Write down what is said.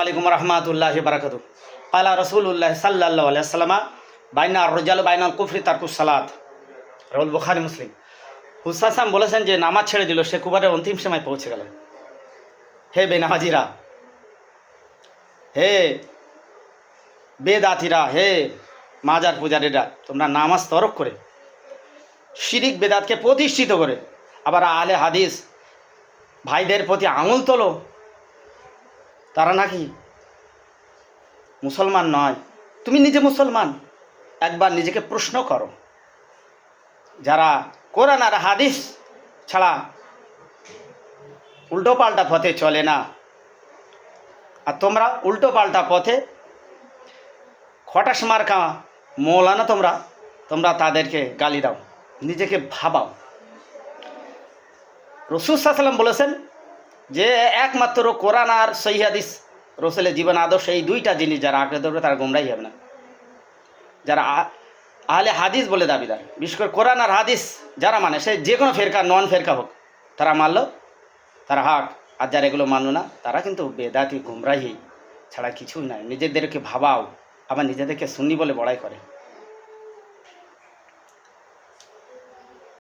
আলাইকুম রহমাতুল্লাহ বারাকাতু আলা রসুল্লাহ সাল্লাহ আলাইসাল্লামা বাইনা রোজাল বাইনাল কুফরি তারকুস সালাত। রুল বুখারি, মুসলিম। হুসাসাম বলেছেন যে নামাজ ছেড়ে দিল, সে কুবারের অন্তিম সময় পৌঁছে গেল। হে বেনামাজিরা, হে বেদাতিরা, হে মাজার পূজারীরা, তোমরা নামাজ তরক করে, শিরিক বেদাতকে প্রতিষ্ঠিত করে, আবার আলে হাদিস ভাইদের প্রতি আঙুল তোলো তারা নাকি মুসলমান নয়। তুমি নিজে মুসলমান। একবার নিজেকে প্রশ্ন করো। যারা কোরআন আর হাদিস ছাড়া উল্টো পাল্টা পথে চলে না, আর তোমরা উল্টো পাল্টা পথে খটাস মার্কা মৌলানা তোমরা তোমরা তাদেরকে গালি দাও, নিজেকে ভাবাও। রসুল সাল্লাম বলেছেন যে একমাত্র কোরআন আর সহি হাদিস রসুলের জীবন আদর্শ, এই দুইটা জিনিস যারা আঁকড়ে ধরবে তারা গোমরাই হবে না। যারা আহলে হাদিস বলে দাবিদার, বিশেষ করে কোরআন আর হাদিস যারা মানে সে যে কোনো ফেরকা নন ফেরকা হোক, তারা মানল, তারা হাক। আর যারা এগুলো মানল না, তারা কিন্তু বেদাতি গুমরাহি ছাড়া কিছুই নয় নিজেদেরকে ভাবাও, আবার নিজেদেরকে সুন্নি বলে বড়াই করে।